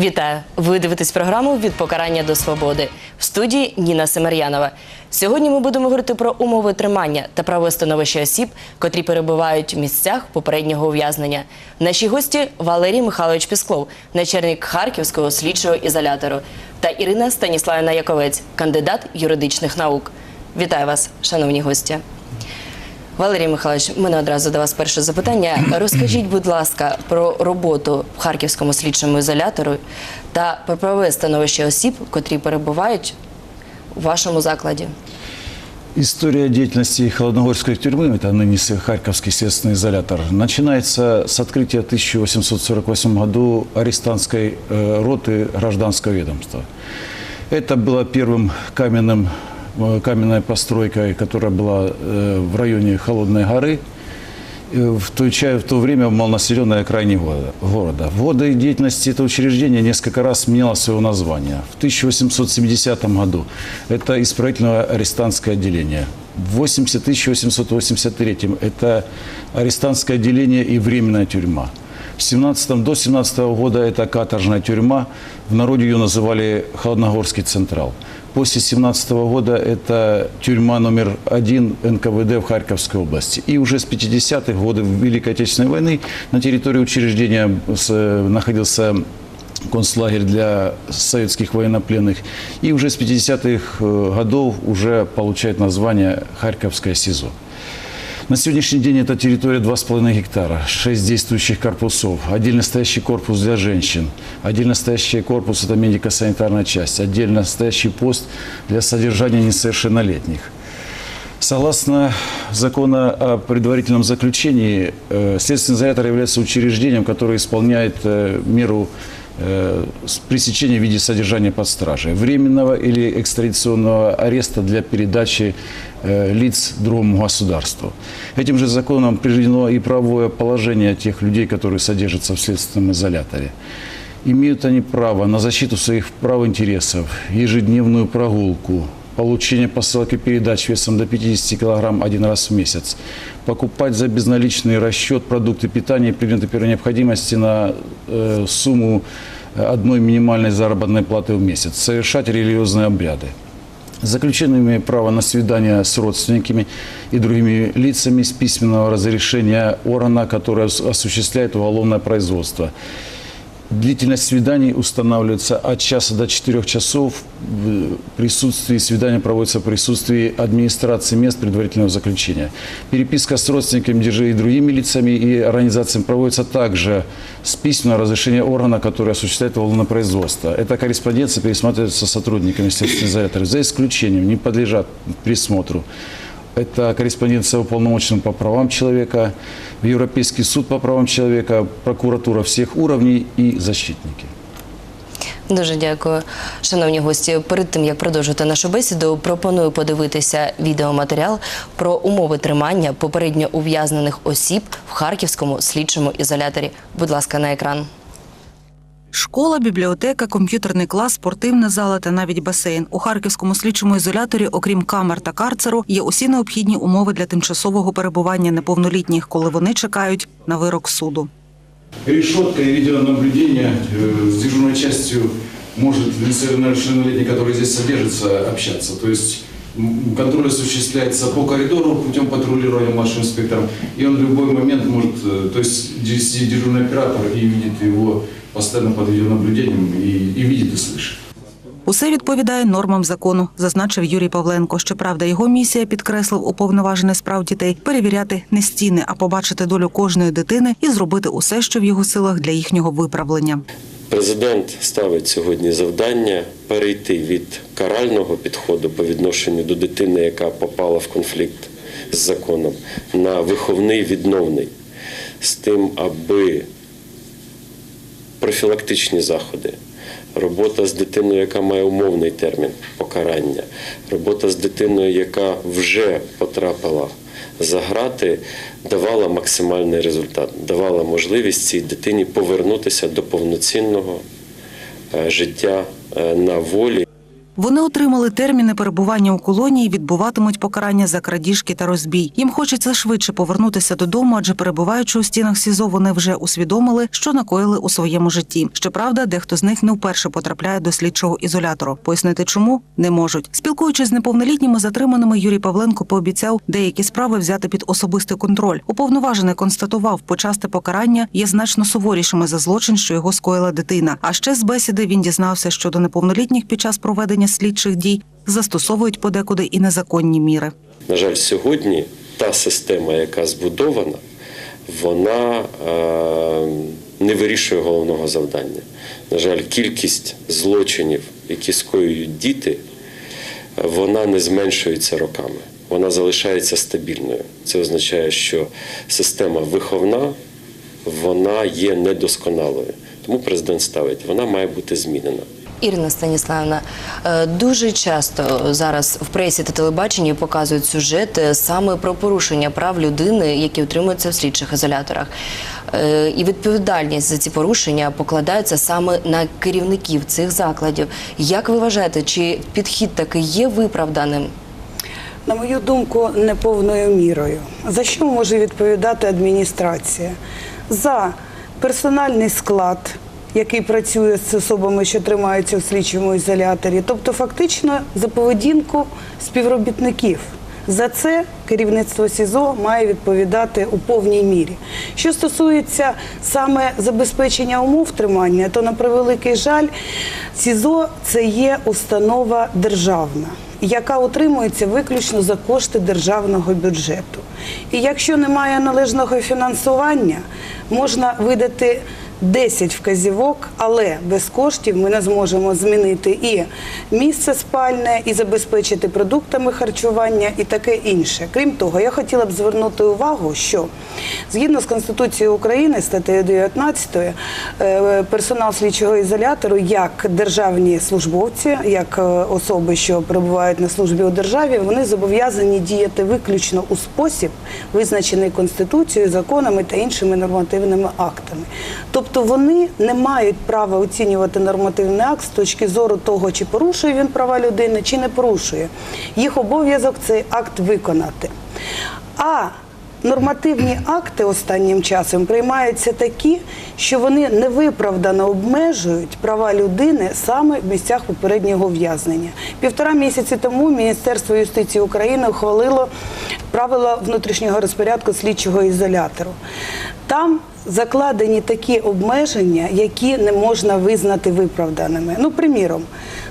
Вітаю! Ви дивитесь програму від покарання до свободи в студії Ніна Семер'янова. Сьогодні ми будемо говорити про умови тримання та правове становище осіб, котрі перебувають в місцях попереднього ув'язнення. Наші гості Валерій Михайлович Пісклов, начальник Харківського слідчого ізолятору, та Ірина Станіславівна Яковець, кандидат юридичних наук. Вітаю вас, шановні гості. Валерій Михайлович, у мене одразу до вас перше запитання. Розкажіть, будь ласка, про роботу в Харківському слідчому ізолятору та про правове становище осіб, котрі перебувають у вашому закладі. История деятельности Холодногорской тюрьмы, это ныне Харьковский следственный изолятор, начинается с открытия в 1848 году арестантской э, роты гражданского ведомства. Это было первым каменным, э, каменной постройкой, которая была э, в районе Холодной горы, в то, в то время в малонаселенной окраине города-. В годы деятельности этого учреждения несколько раз меняло свое название. В 1870 году это исправительное арестантское отделение. В 80 1883 это арестантское отделение и временная тюрьма. В 17 до 17 года это каторжная тюрьма. В народе ее называли Холодногорский Централ. После 17 года это тюрьма номер один НКВД в Харьковской области. И уже с 50-х годов Великой Отечественной войны на территории учреждения с- находился концлагерь для советских военнопленных. И уже с 50-х э, годов уже получает название Харьковское СИЗО. На сегодняшний день это территория 2,5 гектара, 6 действующих корпусов, отдельно стоящий корпус для женщин, отдельно стоящий корпус – это медико-санитарная часть, отдельно стоящий пост для содержания несовершеннолетних. Согласно закона о предварительном заключении, э, следственный изолятор является учреждением, которое исполняет э, меру э, с- пресечения в виде содержания под стражей, временного или экстрадиционного ареста для передачи э, лиц другому государству. Этим же законом определено и правовое положение тех людей, которые содержатся в следственном изоляторе. Имеют они право на защиту своих прав и интересов, ежедневную прогулку, получение посылок и передач весом до 50 кг один раз в месяц, покупать за безналичный расчет продукты питания и предметы первой необходимости на э, сумму э, одной минимальной заработной платы в месяц, совершать религиозные обряды. Заключенный имеет право на свидание с родственниками и другими лицами с письменного разрешения органа, который ос- осуществляет уголовное производство. Длительность свиданий устанавливается от часа до 4 часов. В присутствии свидания проводится в присутствии администрации мест предварительного заключения. Переписка с родственниками, держи и другими лицами и организациями проводится также с письменного разрешения органа, который осуществляет уголовное производство. Эта корреспонденция пересматривается сотрудниками следственных изоляторов. За исключением не подлежат присмотру это корреспонденция уполномоченным по правам человека, Европейский суд по правам человека, прокуратура всех уровней и защитники. Дуже дякую, шановні гості. Перед тим як продовжити нашу бесіду, пропоную подивитися відеоматеріал про умови тримання попередньо ув'язнених осіб в Харківському слідчому ізоляторі. Будь ласка, на екран. Школа, бібліотека, комп'ютерний клас, спортивна зала та навіть басейн. У харківському слідчому ізоляторі, окрім камер та карцеру, є усі необхідні умови для тимчасового перебування неповнолітніх, коли вони чекають на вирок суду. Решетка и видеонаблюдение э, с дежурной частью может несовершеннолетний, который здесь содержится, общаться. То есть м, контроль осуществляется по коридору путем патрулирования младшим инспектором. И он в любой момент может, э, то есть здесь сидит дежурный оператор и видит его постоянно под видеонаблюдением и, и видит и слышит. Усе відповідає нормам закону, зазначив Юрій Павленко. Щоправда, його місія підкреслив уповноважений справ дітей перевіряти не стіни, а побачити долю кожної дитини і зробити усе, що в його силах для їхнього виправлення. Президент ставить сьогодні завдання перейти від карального підходу по відношенню до дитини, яка попала в конфлікт з законом, на виховний відновний, з тим, аби профілактичні заходи, робота з дитиною, яка має умовний термін покарання, робота з дитиною, яка вже потрапила за грати, давала максимальний результат, давала можливість цій дитині повернутися до повноцінного е, життя е, на волі. Вони отримали терміни перебування у колонії, відбуватимуть покарання за крадіжки та розбій. Їм хочеться швидше повернутися додому, адже перебуваючи у стінах СІЗО, вони вже усвідомили, що накоїли у своєму житті. Щоправда, дехто з них не вперше потрапляє до слідчого ізолятору. Пояснити, чому не можуть. Спілкуючись з неповнолітніми затриманими, Юрій Павленко пообіцяв деякі справи взяти під особистий контроль. Уповноважений констатував, почасти покарання є значно суворішими за злочин, що його скоїла дитина. А ще з бесіди він дізнався, що до неповнолітніх під час проведення слідчих дій застосовують подекуди і незаконні міри. На жаль, сьогодні та система, яка збудована, вона е, не вирішує головного завдання. На жаль, кількість злочинів, які скоюють діти, вона не зменшується роками. Вона залишається стабільною. Це означає, що система виховна вона є недосконалою. Тому президент ставить, вона має бути змінена. Ірина Станіславівна, е, дуже часто зараз в пресі та телебаченні показують сюжети саме про порушення прав людини, які утримуються в слідчих ізоляторах. Е, І відповідальність за ці порушення покладається саме на керівників цих закладів. Як ви вважаєте, чи підхід такий є виправданим? На мою думку, неповною мірою. За що може відповідати адміністрація? За персональний склад, який працює з особами, що тримаються в слідчому ізоляторі, тобто фактично за поведінку співробітників. За це керівництво СІЗО має відповідати у повній мірі. Що стосується саме забезпечення умов тримання, то на превеликий жаль, СІЗО це є установа державна яка утримується виключно за кошти державного бюджету. І якщо немає належного фінансування, можна видати 10 вказівок, але без коштів ми не зможемо змінити і місце спальне, і забезпечити продуктами харчування, і таке інше. Крім того, я хотіла б звернути увагу, що згідно з Конституцією України, статтею 19, е, персонал слідчого ізолятору, як державні службовці, як е, особи, що перебувають на службі у державі, вони зобов'язані діяти виключно у спосіб, визначений Конституцією, законами та іншими нормативними актами. Тобто вони не мають права оцінювати нормативний акт з точки зору того, чи порушує він права людини, чи не порушує. Їх обов'язок цей акт виконати. А нормативні акти останнім часом приймаються такі, що вони невиправдано обмежують права людини саме в місцях попереднього ув'язнення. Півтора місяці тому Міністерство юстиції України ухвалило правила внутрішнього розпорядку слідчого ізолятору. Там закладені такі обмеження, які не можна визнати виправданими. Ну, приміром,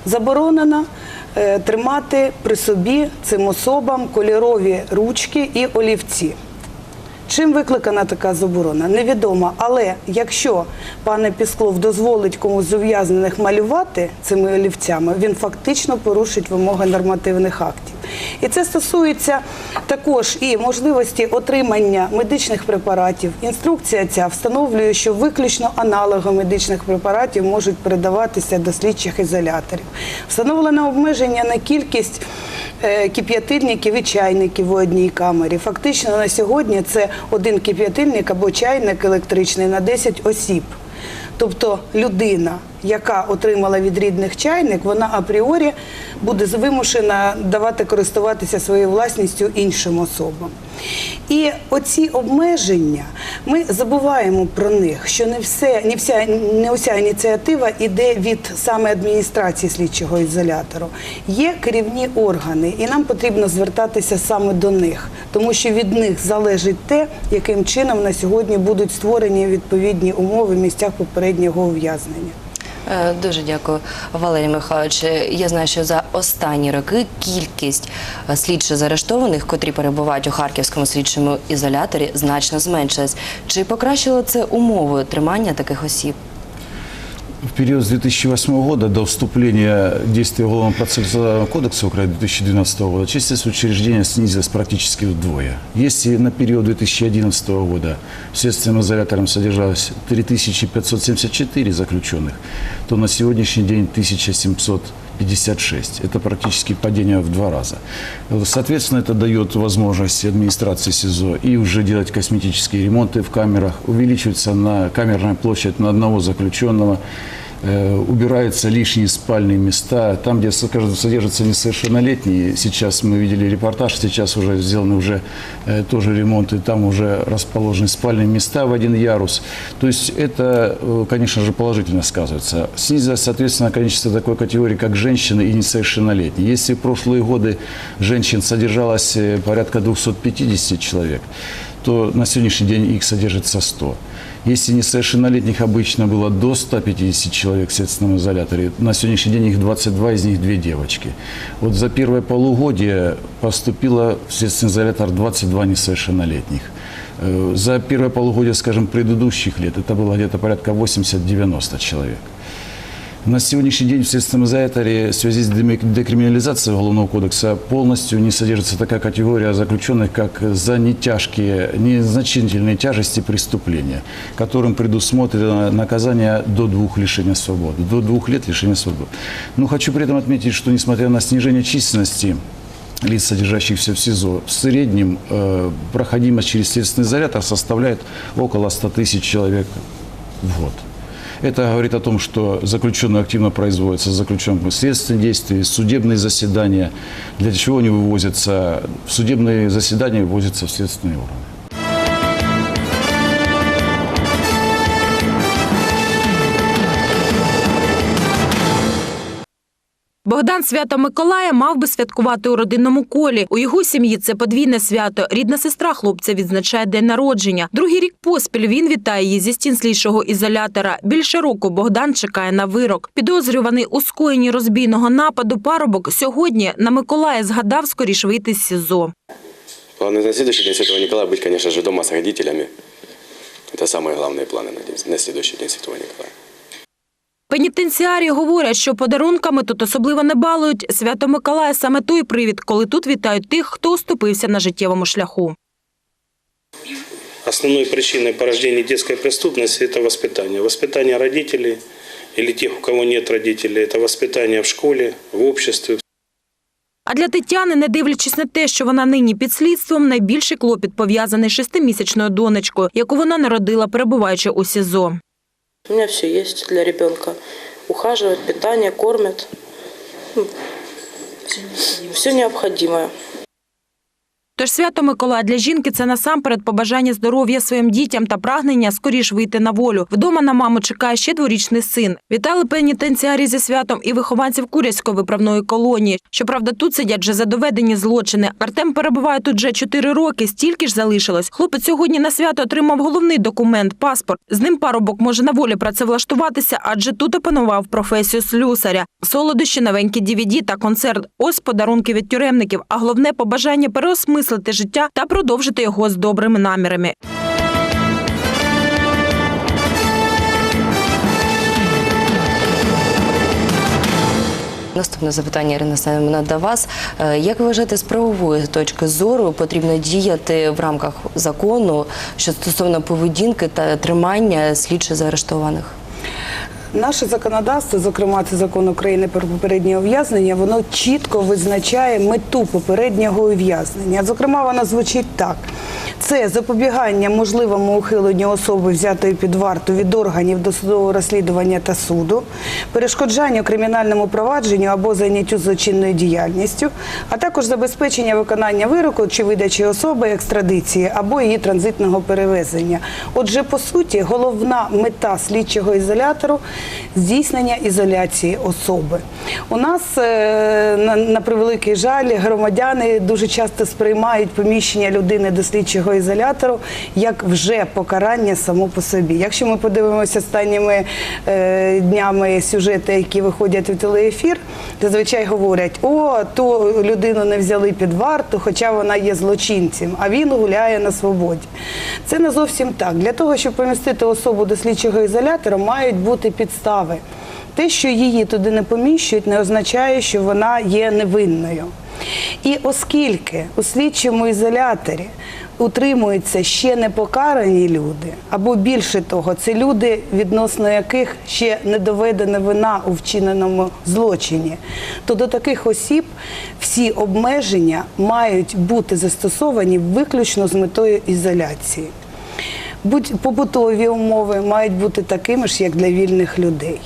заборонено е, тримати при собі цим особам кольорові ручки і олівці. Чим викликана така заборона? Невідомо. Але якщо пане Пісклов дозволить комусь з ув'язнених малювати цими олівцями, він фактично порушить вимоги нормативних актів. І це стосується також і можливості отримання медичних препаратів. Інструкція ця встановлює, що виключно аналоги медичних препаратів можуть передаватися до слідчих ізоляторів. Встановлено обмеження на кількість е, кип'ятильників і чайників у одній камері. Фактично на сьогодні це один кип'ятильник або чайник електричний на 10 осіб. Тобто людина, яка отримала від рідних чайник, вона апріорі буде вимушена давати користуватися своєю власністю іншим особам. І оці обмеження ми забуваємо про них, що не все, не вся, не уся ініціатива йде від саме адміністрації слідчого ізолятору. Є керівні органи, і нам потрібно звертатися саме до них, тому що від них залежить те, яким чином на сьогодні будуть створені відповідні умови в місцях попереднього ув'язнення. Е, Дуже дякую, Валерій Михайлович. Я знаю, що за останні роки кількість слідчих слідчо заарештованих, котрі перебувають у харківському слідчому ізоляторі, значно зменшилась. Чи покращило це умови тримання таких осіб? В период с 2008 года до вступления действия Уголовного процессуального кодекса Украины 2012 года численность учреждения снизилась практически вдвое. Если на период 2011 года в следственном изоляторе содержалось 3574 заключенных, то на сегодняшний день 1756. Это практически падение в два раза. Соответственно, это дает возможность администрации СИЗО и уже делать косметические ремонты в камерах, увеличивается на камерная площадь на одного заключенного, э, убираются лишние спальные места. Там, где скажем, содержатся несовершеннолетние, сейчас мы видели репортаж, сейчас уже сделаны уже э, тоже ремонты, там уже расположены спальные места в один ярус. То есть это, э, конечно же, положительно сказывается. Снизилось, соответственно, количество такой категории, как женщины и несовершеннолетние. Если в прошлые годы женщин содержалось э, порядка 250 человек, то на сегодняшний день их содержится 100. Если несовершеннолетних обычно было до 150 человек в следственном изоляторе, на сегодняшний день их 22, из них две девочки. Вот за первое полугодие поступило в следственный изолятор 22 несовершеннолетних. Э, За первое полугодие, скажем, предыдущих лет это было где-то порядка 80-90 человек. На сегодняшний день в Следственном изоляторе в связи с декриминализацией Уголовного кодекса полностью не содержится такая категория заключенных, как за нетяжкие, незначительные тяжести преступления, которым предусмотрено наказание до двух лишения свободы, до двух лет лишения свободы. Но хочу при этом отметить, что несмотря на снижение численности лиц, содержащихся в СИЗО, в среднем э, проходимость через следственный изолятор составляет около 100 тысяч человек в год. Это говорит о том, что заключенные активно производятся с заключенными следственные действия, судебные заседания, для чего они вывозятся, судебные заседания вывозятся в следственные органы. Богдан Свято Миколая мав би святкувати у родинному колі. У його сім'ї це подвійне свято. Рідна сестра хлопця відзначає день народження. Другий рік поспіль він вітає її зі стін слідчого ізолятора. Більше року Богдан чекає на вирок. Підозрюваний у скоєнні розбійного нападу парубок сьогодні на Миколая згадав скоріш вийти з СІЗО. Главное на следующий день Святого Николая быть, конечно же, дома с родителями. Это самые главные планы на, день, на следующий день Святого Николая. Пенітенціарі говорять, що подарунками тут особливо не балують. Свято Миколая саме той привід, коли тут вітають тих, хто оступився на життєвому шляху. Основной причиной порождения детской преступности – это воспитание. Воспитание родителей или тех, у кого нет родителей, это воспитание в школе, в обществе, А для Тетяни, не дивлячись на те, що вона нині під слідством, найбільший клопіт пов'язаний з шестимісячною донечкою, яку вона народила, перебуваючи у СІЗО. У меня все есть для ребенка. Ухаживают, питание, кормят. Все необходимое. Тож свято Миколая для жінки це насамперед побажання здоров'я своїм дітям та прагнення скоріш вийти на волю. Вдома на маму чекає ще дворічний син. Вітали пенітенціарі зі святом і вихованців Куряської виправної колонії. Щоправда, тут сидять вже за доведені злочини. Артем перебуває тут вже чотири роки. Стільки ж залишилось. Хлопець сьогодні на свято отримав головний документ паспорт. З ним парубок може на волі працевлаштуватися, адже тут опанував професію слюсаря. Солодощі, новенькі DVD та концерт. Ось подарунки від тюремників. А головне побажання переосмислити життя та продовжити його з добрими намірами. Наступне запитання, Ірина Станівна, до вас. Е, Як ви вважаєте, з правової точки зору потрібно діяти в рамках закону, що стосовно поведінки та тримання слідчо заарештованих? Наше законодавство, зокрема, це закон України про попереднє ув'язнення, воно чітко визначає мету попереднього ув'язнення. Зокрема, вона звучить так: це запобігання можливому ухиленню особи, взятої під варту від органів досудового розслідування та суду, перешкоджанню кримінальному провадженню або заняттю злочинною діяльністю, а також забезпечення виконання вироку чи видачі особи екстрадиції або її транзитного перевезення. Отже, по суті, головна мета слідчого ізолятору здійснення ізоляції особи. У нас е, на, превеликий жаль, громадяни дуже часто сприймають поміщення людини до слідчого ізолятору як вже покарання само по собі. Якщо ми подивимося останніми е, днями сюжети, які виходять в телеефір, зазвичай говорять: о, ту людину не взяли під варту, хоча вона є злочинцем, а він гуляє на свободі. Це не зовсім так. Для того, щоб помістити особу до слідчого ізолятора, мають бути підстави. Те, що її туди не поміщують, не означає, що вона є невинною. І оскільки у слідчому ізоляторі утримуються ще не покарані люди, або більше того, це люди, відносно яких ще не доведена вина у вчиненому злочині, то до таких осіб всі обмеження мають бути застосовані виключно з метою ізоляції. Будь побутові умови мають бути такими ж, як для вільних людей.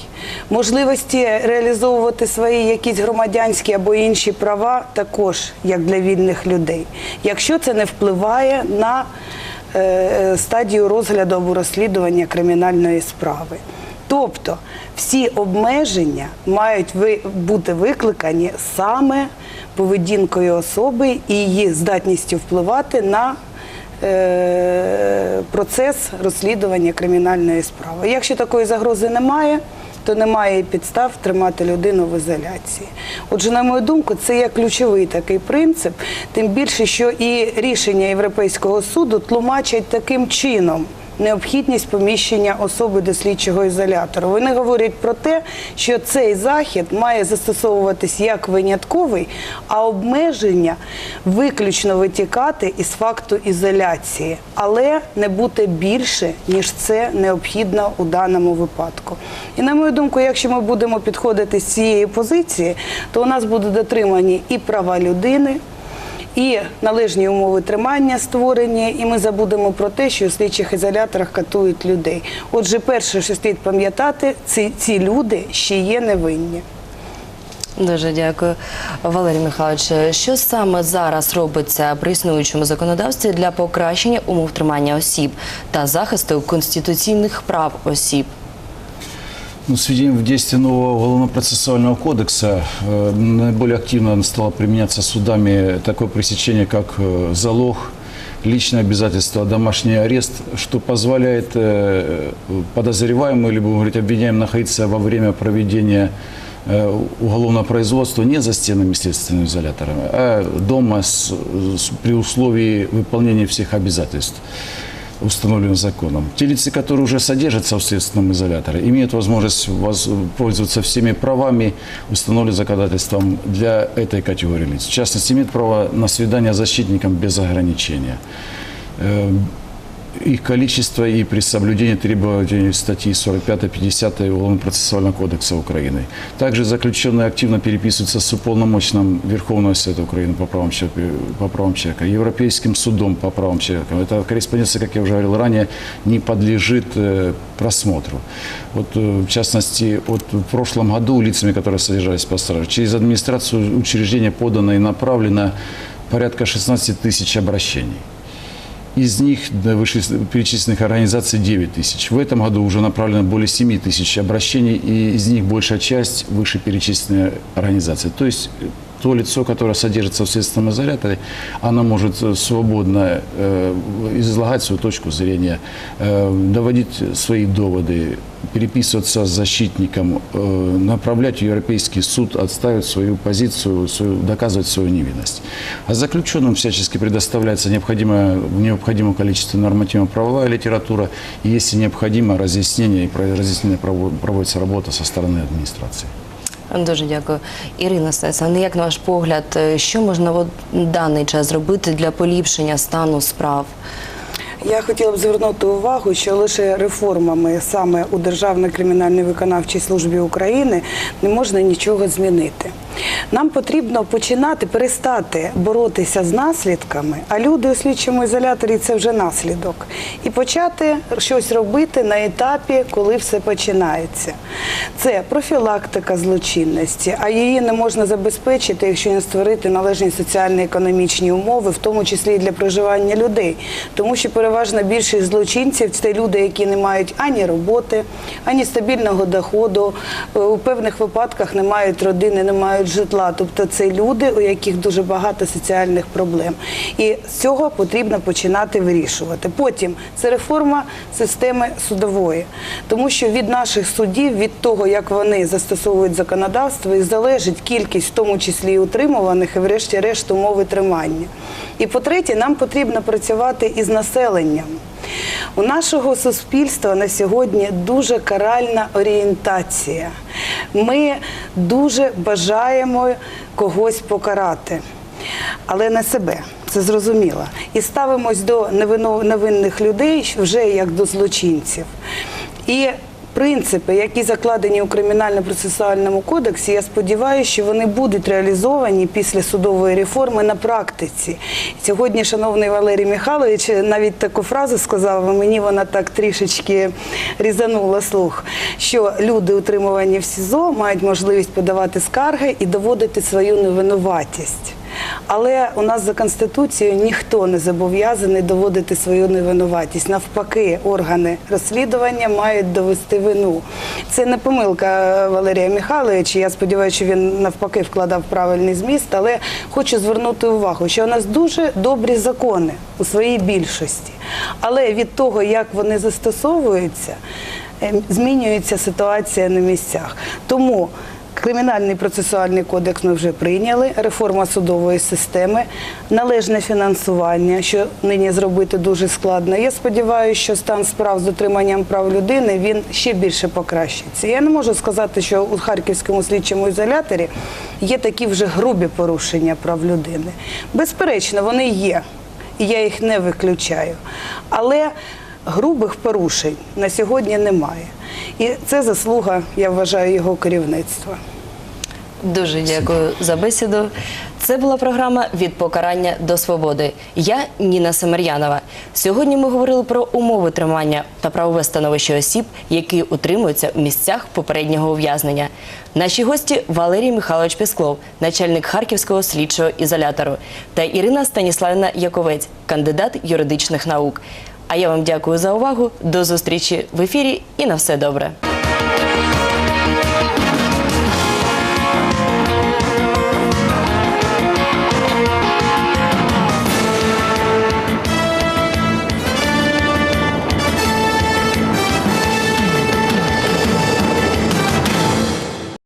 Можливості реалізовувати свої якісь громадянські або інші права також як для вільних людей, якщо це не впливає на е, стадію розгляду або розслідування кримінальної справи. Тобто всі обмеження мають бути викликані саме поведінкою особи і її здатністю впливати на е, процес розслідування кримінальної справи. Якщо такої загрози немає, то немає підстав тримати людину в ізоляції. Отже, на мою думку, це є ключовий такий принцип, тим більше, що і рішення Європейського суду тлумачать таким чином. Необхідність поміщення особи до слідчого ізолятору. Вони говорять про те, що цей захід має застосовуватись як винятковий, а обмеження виключно витікати із факту ізоляції, але не бути більше, ніж це необхідно у даному випадку. І на мою думку, якщо ми будемо підходити з цієї позиції, то у нас будуть дотримані і права людини. І належні умови тримання створені, і ми забудемо про те, що у слідчих ізоляторах катують людей. Отже, перше, що слід пам'ятати, ці, ці люди ще є невинні. Дуже дякую, Валерій Михайлович. Що саме зараз робиться при існуючому законодавстві для покращення умов тримання осіб та захисту конституційних прав осіб? Ну, с введением в действие нового уголовно-процессуального кодекса э, наиболее активно стало применяться судами. Такое пресечение, как э, залог, личное обязательство, домашний арест, что позволяет э, подозреваемому, либо говорить, обвиняемым находиться во время проведения э, уголовного производства не за стенами следственного изолятора, а дома с- с- при условии выполнения всех обязательств установленным законом. Те лица, которые уже содержатся в следственном изоляторе, имеют возможность воз- пользоваться всеми правами, установленными законодательством для этой категории лиц. В частности, имеют право на свидание с защитником без ограничения. Их количество и при соблюдении требований статьи 45-50 Уголовно-процессуального кодекса Украины. Также заключенные активно переписываются с уполномоченным Верховного Совета Украины по правам, человека, по правам человека, Европейским судом по правам человека. Эта корреспонденция, как я уже говорил ранее, не подлежит э, просмотру. Вот, э, в частности, вот в прошлом году лицами, которые содержались под стражей, через администрацию учреждения подано и направлено порядка 16 тысяч обращений. Из них до вышеперечисленных организаций 9 тысяч. В этом году уже направлено более 7 тысяч обращений, и из них большая часть вышеперечисленные организации. То есть э, то лицо, которое содержится в следственном изоляторе, оно может э, свободно э, излагать свою точку зрения, э, доводить свои доводы, переписываться с защитником, э, направлять в Европейский суд, отставить свою позицию, свою, доказывать свою невинность. А заключенным всячески предоставляется необходимое, в необходимом количестве нормативно-правовая литература, и если необходимо, разъяснение, и разъяснение прово- проводится работа со стороны администрации. Дуже дякую. Ірина Стецан, як на ваш погляд, е, що можна в даний час зробити для поліпшення стану справ? Я хотіла б звернути увагу, що лише реформами саме у Державній кримінальній виконавчій службі України не можна нічого змінити. Нам потрібно починати перестати боротися з наслідками, а люди у слідчому ізоляторі це вже наслідок, і почати щось робити на етапі, коли все починається. Це профілактика злочинності, а її не можна забезпечити, якщо не створити належні соціально-економічні умови, в тому числі і для проживання людей. Тому що переважна більшість злочинців це люди, які не мають ані роботи, ані стабільного доходу, е, у певних випадках не мають родини, не мають житла. Тобто це люди, у яких дуже багато соціальних проблем. І з цього потрібно починати вирішувати. Потім це реформа системи судової, тому що від наших судів, від того, як вони застосовують законодавство, і залежить кількість, в тому числі і утримуваних, і врешті-решт умови тримання. І по-третє, нам потрібно працювати із населенням. У нашого суспільства на сьогодні дуже каральна орієнтація. Ми дуже бажаємо когось покарати, але не себе. Це зрозуміло. І ставимось до невинних людей вже як до злочинців. І принципи, які закладені у кримінально-процесуальному кодексі, я сподіваюся, що вони будуть реалізовані після судової реформи на практиці. Сьогодні, шановний Валерій Михайлович, навіть таку фразу сказав, мені вона так трішечки різанула слух, що люди, утримувані в СІЗО, мають можливість подавати скарги і доводити свою невинуватість. Але у нас за конституцією ніхто не зобов'язаний доводити свою невинуватість. Навпаки, органи розслідування мають довести вину. Це не помилка Валерія Михайловича. Я сподіваюся, що він навпаки вкладав правильний зміст. Але хочу звернути увагу, що у нас дуже добрі закони у своїй більшості. Але від того, як вони застосовуються, е, змінюється ситуація на місцях. Тому Кримінальний процесуальний кодекс ми вже прийняли, реформа судової системи, належне фінансування, що нині зробити дуже складно. Я сподіваюся, що стан справ з дотриманням прав людини він ще більше покращиться. Я не можу сказати, що у Харківському слідчому ізоляторі є такі вже грубі порушення прав людини. Безперечно, вони є, і я їх не виключаю. Але грубих порушень на сьогодні немає. І це заслуга, я вважаю, його керівництва. Дуже дякую за бесіду. Це була програма від покарання до свободи. Я Ніна Семер'янова. Сьогодні ми говорили про умови тримання та правове становище осіб, які утримуються в місцях попереднього ув'язнення. Наші гості Валерій Михайлович Пісклов, начальник Харківського слідчого ізолятору, та Ірина Станіславівна Яковець, кандидат юридичних наук. А я вам дякую за увагу. До зустрічі в ефірі і на все добре.